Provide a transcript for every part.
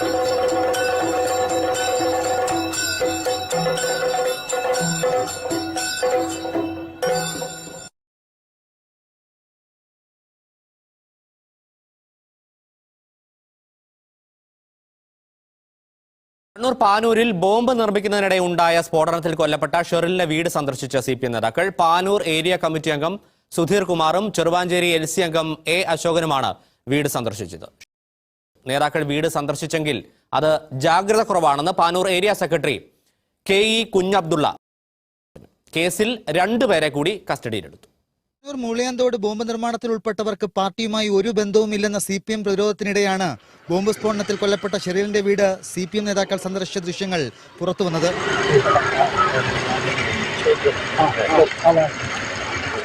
Kannur പാനൂരിൽ bomb നിർമ്മിക്കുന്നതിനിടെ ഉണ്ടായ സ്ഫോടനത്തിൽ കൊല്ലപ്പെട്ട ഷെറിലിന്റെ വീട് സന്ദർശിച്ച സി പി നേതാക്കൾ. പാനൂർ ഏരിയ കമ്മിറ്റി അംഗം സുധീർ കുമാറും ചെറുവാഞ്ചേരി എൽ സി അംഗം എ അശോകനുമാണ് വീട് സന്ദർശിച്ചത്. നേതാക്കൾ വീട് സന്ദർശിച്ചെങ്കിൽ അത് ജാഗ്രത കുറവാണെന്ന് Panoor area secretary K E Kunhabdulla കേസിൽ രണ്ടുപേരെ കൂടി കസ്റ്റഡിയിലെടുത്തു. മുളിയാന്തോട് ബോംബ് നിർമ്മാണത്തിൽ ഉൾപ്പെട്ടവർക്ക് പാർട്ടിയുമായി ഒരു ബന്ധവുമില്ലെന്ന സി പി എം പ്രതിരോധത്തിനിടെയാണ് ബോംബ് സ്ഫോടനത്തിൽ കൊല്ലപ്പെട്ട ഷെറീലിന്റെ വീട് സി പി എം നേതാക്കൾ സന്ദർശിച്ച ദൃശ്യങ്ങൾ പുറത്തുവന്നത്.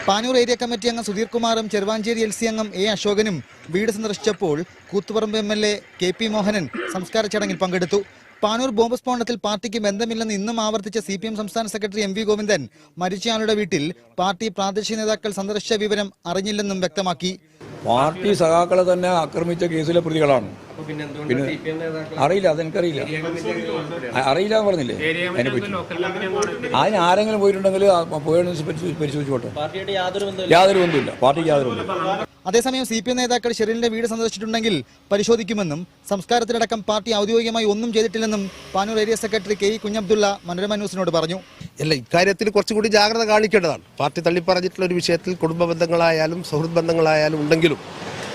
പാനൂർ ഏരിയ കമ്മിറ്റി അംഗം സുധീർ കുമാറും ചെറുവാഞ്ചേരി എൽ സി അംഗം എ അശോകനും വീട് സന്ദർശിച്ചപ്പോൾ Koothuparamba M L A K P Mohanan സംസ്കാര ചടങ്ങിൽ പങ്കെടുത്തു. പാനൂർ ബോംബ് സ്ഫോടനത്തിൽ പാർട്ടിക്ക് ബന്ധമില്ലെന്ന് ഇന്നും ആവർത്തിച്ച സി പി എം സംസ്ഥാന സെക്രട്ടറി എം വി ഗോവിന്ദൻ മരിച്ചയാളുടെ വീട്ടിൽ പാർട്ടി പ്രാദേശിക നേതാക്കൾ സന്ദർശിച്ച വിവരം അറിഞ്ഞില്ലെന്നും വ്യക്തമാക്കി. പാർട്ടി സഖാക്കളെ തന്നെ ആക്രമിച്ച കേസിലെ പ്രതികളാണ്. പിന്നെ അറിയില്ല അതെനിക്കറിയില്ല. അറിയില്ല എന്ന് പറഞ്ഞില്ലേ? അതിനെ പറ്റി. അതിന് ആരെങ്കിലും പോയിട്ടുണ്ടെങ്കിൽ പോയതിനെ പരിശോധിച്ച് പരിശോധിച്ചോട്ടെ. യാതൊരു ബന്ധമില്ല പാർട്ടിക്ക് യാതൊരു ബന്ധമില്ല അതേസമയം സി പി എം നേതാക്കൾ ഷെറിലിന്റെ വീട് സന്ദർശിച്ചിട്ടുണ്ടെങ്കിൽ പരിശോധിക്കുമെന്നും സംസ്കാരത്തിലടക്കം പാർട്ടി ഔദ്യോഗികമായി ഒന്നും ചെയ്തിട്ടില്ലെന്നും Panoor area secretary K E Kunhabdulla Manorama ന്യൂസിനോട് പറഞ്ഞു. അല്ല ഇക്കാര്യത്തിൽ കുറച്ചുകൂടി ജാഗ്രത കാണിക്കേണ്ടതാണ്. പാർട്ടി തള്ളിപ്പറഞ്ഞിട്ടുള്ള ഒരു വിഷയത്തിൽ കുടുംബ ബന്ധങ്ങളായാലും സുഹൃത്ത് ബന്ധങ്ങളായാലും ഉണ്ടെങ്കിലും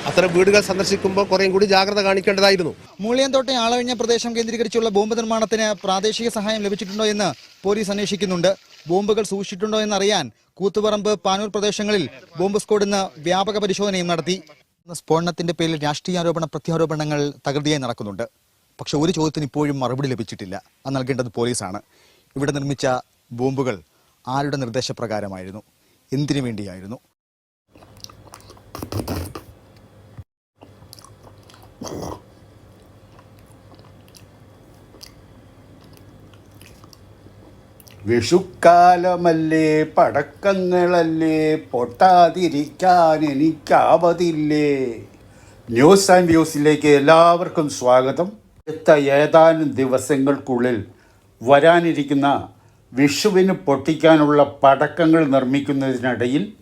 അത്തരം വീടുകൾ സന്ദർശിക്കുമ്പോൾ കുറേയും കൂടി ജാഗ്രത കാണിക്കേണ്ടതായിരുന്നു. മൂളിയന്തോട്ടെ ആളവിഞ്ഞ പ്രദേശം കേന്ദ്രീകരിച്ചുള്ള ബോംബ് നിർമ്മാണത്തിന് പ്രാദേശിക സഹായം ലഭിച്ചിട്ടുണ്ടോ എന്ന് പോലീസ് അന്വേഷിക്കുന്നുണ്ട്. ബോംബുകൾ സൂക്ഷിച്ചിട്ടുണ്ടോ എന്നറിയാൻ കൂത്തുപറമ്പ് പാനൂർ പ്രദേശങ്ങളിൽ ബോംബ് സ്ക്വാഡ് ഇന്ന് വ്യാപക പരിശോധനയും നടത്തി. സ്ഫോടനത്തിന്റെ പേരിൽ രാഷ്ട്രീയ ആരോപണ പ്രത്യാരോപണങ്ങൾ തകൃതിയായി നടക്കുന്നുണ്ട്. പക്ഷെ ഒരു ചോദ്യത്തിന് ഇപ്പോഴും മറുപടി ലഭിച്ചിട്ടില്ല. അത് നൽകേണ്ടത് പോലീസാണ്. ഇവിടെ നിർമ്മിച്ച ബോംബുകൾ ആരുടെ നിർദ്ദേശപ്രകാരമായിരുന്നു? എന്തിനു വേണ്ടിയായിരുന്നു? വിഷുക്കാലമല്ലേ പടക്കങ്ങളല്ലേ പൊട്ടാതിരിക്കാൻ എനിക്കാവതില്ലേ? ന്യൂസ് ആൻഡ് വ്യൂസിലേക്ക് എല്ലാവർക്കും സ്വാഗതം. അടുത്ത ഏതാനും ദിവസങ്ങൾക്കുള്ളിൽ വരാനിരിക്കുന്ന വിഷുവിന് പൊട്ടിക്കാനുള്ള പടക്കങ്ങൾ നിർമ്മിക്കുന്നതിനിടയിൽ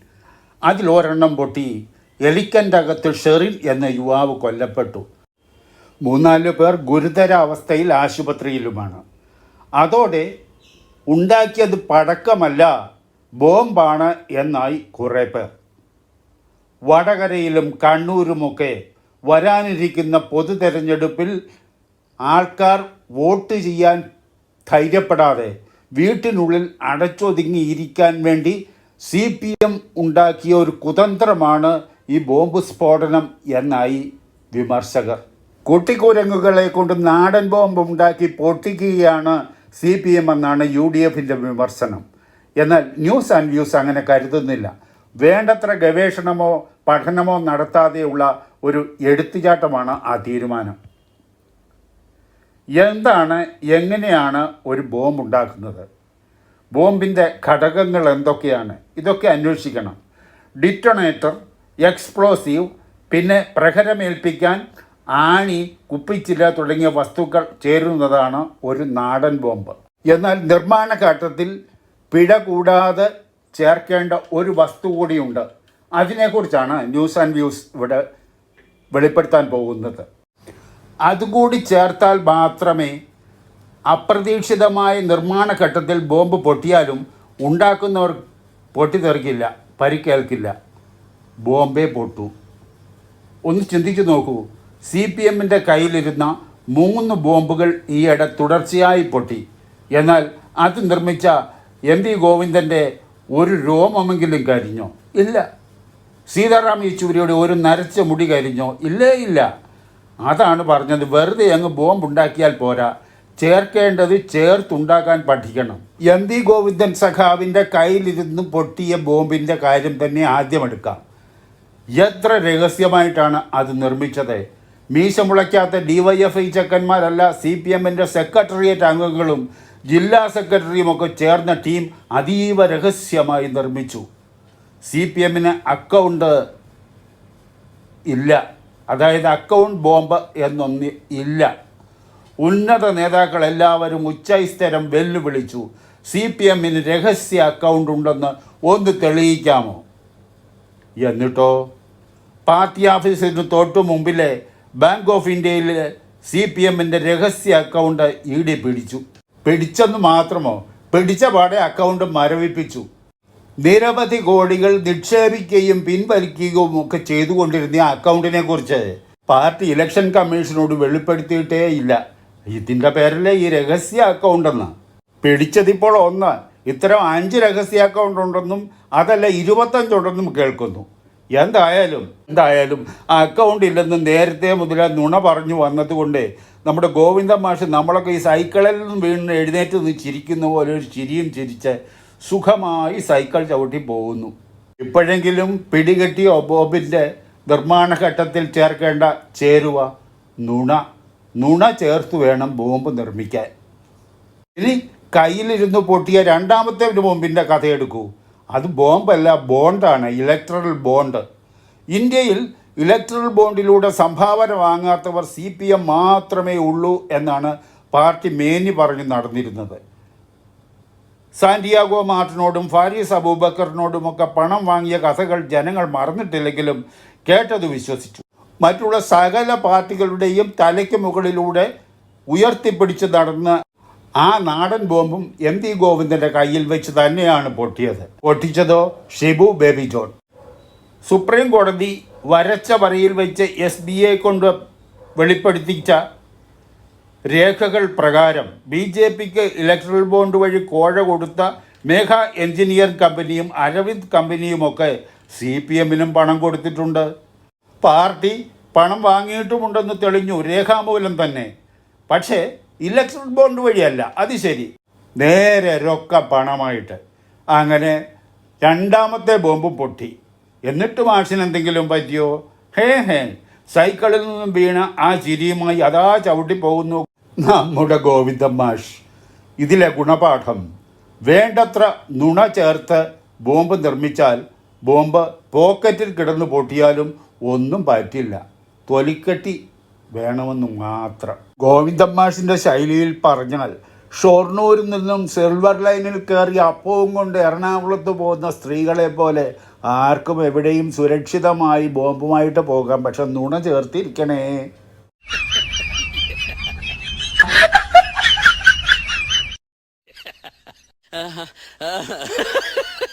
അതിലൊരെണ്ണം പൊട്ടി എലിക്കന്റെ അകത്ത് ഷെറിൻ എന്ന യുവാവ് കൊല്ലപ്പെട്ടു. മൂന്നാൽ പേർ ഗുരുതര അവസ്ഥയിൽ ആശുപത്രിയിലുമാണ്. അതോടെ ഉണ്ടാക്കിയത് പടക്കമല്ല ബോംബാണ് എന്നായി കുറേ പേർ. വടകരയിലും കണ്ണൂരുമൊക്കെ വരാനിരിക്കുന്ന പൊതു തെരഞ്ഞെടുപ്പിൽ ആൾക്കാർ വോട്ട് ചെയ്യാൻ ധൈര്യപ്പെടാതെ വീട്ടിനുള്ളിൽ അടച്ചൊതുങ്ങിയിരിക്കാൻ വേണ്ടി സി പി എം ഉണ്ടാക്കിയ ഒരു കുതന്ത്രമാണ് ഈ ബോംബ് സ്ഫോടനം എന്നായി വിമർശകർ. കുട്ടിക്കുരങ്ങുകളെ കൊണ്ട് നാടൻ ബോംബ് ഉണ്ടാക്കി പൊട്ടിക്കുകയാണ് സി പി എം എന്നാണ് യു ഡി എഫിന്റെ വിമർശനം. എന്നാൽ ന്യൂസ് ആൻഡ് വ്യൂസ് അങ്ങനെ കരുതുന്നില്ല. വേണ്ടത്ര ഗവേഷണമോ പഠനമോ നടത്താതെയുള്ള ഒരു എടുത്തുചാട്ടമാണ് ആ തീരുമാനം. എന്താണ് എങ്ങനെയാണ് ഒരു ബോംബ് ഉണ്ടാക്കുന്നത് ബോംബിന്റെ ഘടകങ്ങൾ എന്തൊക്കെയാണ്? ഇതൊക്കെ അന്വേഷിക്കണം. ഡിറ്റണേറ്റർ എക്സ്പ്ലോസീവ് പിന്നെ പ്രഹരമേൽപ്പിക്കാൻ ആണി കുപ്പിച്ചില്ല തുടങ്ങിയ വസ്തുക്കൾ ചേരുന്നതാണ് ഒരു നാടൻ ബോംബ്. എന്നാൽ നിർമ്മാണ ഘട്ടത്തിൽ പിഴ കൂടാതെ ചേർക്കേണ്ട ഒരു വസ്തു കൂടിയുണ്ട്. അതിനെക്കുറിച്ചാണ് ന്യൂസ് ആൻഡ് വ്യൂസ് ഇവിടെ വെളിപ്പെടുത്താൻ പോകുന്നത്. അതുകൂടി ചേർത്താൽ മാത്രമേ അപ്രതീക്ഷിതമായ നിർമ്മാണ ഘട്ടത്തിൽ ബോംബ് പൊട്ടിയാലും ഉണ്ടാക്കുന്നവർ പൊട്ടിത്തെറിക്കില്ല പരിക്കേൽക്കില്ല. ബോംബെ പൊട്ടു. ഒന്ന് ചിന്തിച്ചു നോക്കൂ. സി പി എമ്മിന്റെ കയ്യിലിരുന്ന മൂന്ന് ബോംബുകൾ ഈയിടെ തുടർച്ചയായി പൊട്ടി. എന്നാൽ അത് നിർമ്മിച്ച എം വി ഗോവിന്ദന്റെ ഒരു രോമമെങ്കിലും കരിഞ്ഞോ? ഇല്ല. സീതാറാം യെച്ചൂരിയുടെ ഒരു നരച്ച മുടി കരിഞ്ഞോ? ഇല്ലേ ഇല്ല. അതാണ് പറഞ്ഞത്. വെറുതെ അങ്ങ് ബോംബ് ഉണ്ടാക്കിയാൽ പോരാ. ചേർക്കേണ്ടത് ചേർത്തുണ്ടാക്കാൻ പഠിക്കണം. എം വി ഗോവിന്ദൻ സഖാവിന്റെ കയ്യിലിരുന്ന് പൊട്ടിയ ബോംബിന്റെ കാര്യം തന്നെ ആദ്യം എടുക്കാം. എത്ര രഹസ്യമായിട്ടാണ് അത് നിർമ്മിച്ചത്? മീശ മുളയ്ക്കാത്ത ഡി വൈ എഫ് ഐ ചെക്കന്മാരല്ല സി പി എമ്മിന്റെ സെക്രട്ടേറിയറ്റ് അംഗങ്ങളും ജില്ലാ സെക്രട്ടറിയുമൊക്കെ ചേർന്ന ടീം അതീവ രഹസ്യമായി നിർമ്മിച്ചു. സി പി എമ്മിന് അക്കൗണ്ട് ഇല്ല. അതായത് അക്കൗണ്ട് ബോംബ് എന്നൊന്ന് ഇല്ല. ഉന്നത നേതാക്കൾ എല്ലാവരും ഉച്ചൈസ്തരം വെല്ലുവിളിച്ചു. സി പി എമ്മിന് രഹസ്യ അക്കൗണ്ട് ഉണ്ടെന്ന് ഒന്ന് തെളിയിക്കാമോ? എന്നിട്ടോ? പാർട്ടി ഓഫീസിന് തൊട്ടു മുമ്പിലെ ബാങ്ക് ഓഫ് ഇന്ത്യയിലെ സി പി എമ്മിന്റെ രഹസ്യ അക്കൗണ്ട് ഇ ഡി പിടിച്ചു പിടിച്ചെന്ന് മാത്രമോ? പിടിച്ച പാടെ അക്കൗണ്ട് മരവിപ്പിച്ചു. നിരവധി കോടികൾ നിക്ഷേപിക്കുകയും പിൻവലിക്കുകയും ഒക്കെ ചെയ്തുകൊണ്ടിരുന്ന അക്കൗണ്ടിനെ കുറിച്ച് പാർട്ടി ഇലക്ഷൻ കമ്മീഷനോട് വെളിപ്പെടുത്തിയിട്ടേ ഇല്ല. ഇതിന്റെ പേരല്ലേ ഈ രഹസ്യ അക്കൗണ്ട് എന്ന് പിടിച്ചതിപ്പോൾ ഒന്ന്. ഇത്തരം അഞ്ച് രഹസ്യ അക്കൗണ്ട് ഉണ്ടെന്നും അതല്ല ഇരുപത്തഞ്ചുണ്ടെന്നും കേൾക്കുന്നു. എന്തായാലും എന്തായാലും ആ അക്കൗണ്ട് ഇല്ലെന്ന് നേരത്തെ മുതൽ നുണ പറഞ്ഞു വന്നതുകൊണ്ട് നമ്മുടെ ഗോവിന്ദ മാഷ് നമ്മളൊക്കെ ഈ സൈക്കിളിൽ നിന്നും വീണ് എഴുന്നേറ്റ് നിന്ന് ചിരിക്കുന്ന പോലെ ഒരു ചിരിയും ചിരിച്ച് സുഖമായി സൈക്കിൾ ചവിട്ടി പോകുന്നു. ഇപ്പോഴെങ്കിലും പിടികെട്ടിയ ബോബിന്റെ നിർമ്മാണഘട്ടത്തിൽ ചേർക്കേണ്ട ചേരുവ നുണ. നുണ ചേർത്ത് വേണം ബോംബ് നിർമ്മിക്കാൻ. ഇനി കയ്യിലിരുന്ന് പൊട്ടിയ രണ്ടാമത്തെ ഒരു ബോംബിന്റെ കഥയെടുക്കൂ. അത് ബോംബല്ല ബോണ്ടാണ് ഇലക്ട്രൽ ബോണ്ട്. ഇന്ത്യയിൽ ഇലക്ട്രൽ ബോണ്ടിലൂടെ സംഭാവന വാങ്ങാത്തവർ സി പി എം മാത്രമേ ഉള്ളൂ എന്നാണ് പാർട്ടി മേനി പറഞ്ഞു നടന്നിരുന്നത്. സാന്റിയാഗോ മാർട്ടിനോടും ഫാരീസ് അബൂബക്കറിനോടുമൊക്കെ പണം വാങ്ങിയ കഥകൾ ജനങ്ങൾ മറന്നിട്ടില്ലെങ്കിലും കേട്ടത് വിശ്വസിച്ചു. മറ്റുള്ള സകല പാർട്ടികളുടെയും തലയ്ക്ക് മുകളിലൂടെ ഉയർത്തിപ്പിടിച്ച് നടന്ന ആ നാടൻ ബോംബും എം വി ഗോവിന്ദന്റെ കയ്യിൽ വെച്ച് തന്നെയാണ് പൊട്ടിയത്. പൊട്ടിച്ചതോ? ഷിബു ബേബി ജോൺ. സുപ്രീം കോടതി വരച്ച വരയിൽ വെച്ച് എസ് ബി ഐ കൊണ്ട് വെളിപ്പെടുത്തിച്ച രേഖകൾ പ്രകാരം ബി ജെ പിക്ക് ഇലക്ട്രൽ ബോണ്ട് വഴി കോഴ കൊടുത്ത മേഘ എഞ്ചിനീയർ കമ്പനിയും അരവിന്ദ് കമ്പനിയുമൊക്കെ സി പി എമ്മിനും പണം കൊടുത്തിട്ടുണ്ട്. പാർട്ടി പണം വാങ്ങിയിട്ടുമുണ്ടെന്ന് തെളിഞ്ഞു രേഖാമൂലം തന്നെ. പക്ഷേ ഇലക്ട്രൽ ബോണ്ട് വഴിയല്ല. അത് ശരി. നേരെ രൊക്ക പണമായിട്ട്. അങ്ങനെ രണ്ടാമത്തെ ബോംബ് പൊട്ടി. എന്നിട്ട് മാഷിന് എന്തെങ്കിലും പറ്റിയോ? ഹേ ഹേ. സൈക്കിളിൽ നിന്നും വീണ ആ ചിരിയുമായി അതാ ചവിട്ടി പോകുന്നു നമ്മുടെ ഗോവിന്ദൻ മാഷ് ഇതിലെ ഗുണപാഠം വേണ്ടത്ര നുണ ചേർത്ത് ബോംബ് നിർമ്മിച്ചാൽ ബോംബ് പോക്കറ്റിൽ കിടന്നു പൊട്ടിയാലും ഒന്നും പറ്റില്ല. തൊലിക്കെട്ടി വേണമെന്ന് മാത്രം. ഗോവിന്ദൻ മാഷിന്റെ ശൈലിയിൽ പറഞ്ഞാൽ ഷൊർണൂരിൽ നിന്നും സിൽവർ ലൈനിൽ കയറി അപ്പവും കൊണ്ട് എറണാകുളത്ത് പോകുന്ന സ്ത്രീകളെ പോലെ ആർക്കും എവിടെയും സുരക്ഷിതമായി ബോംബുമായിട്ട് പോകാം. പക്ഷെ നുണ ചേർത്തിരിക്കണേ. uh,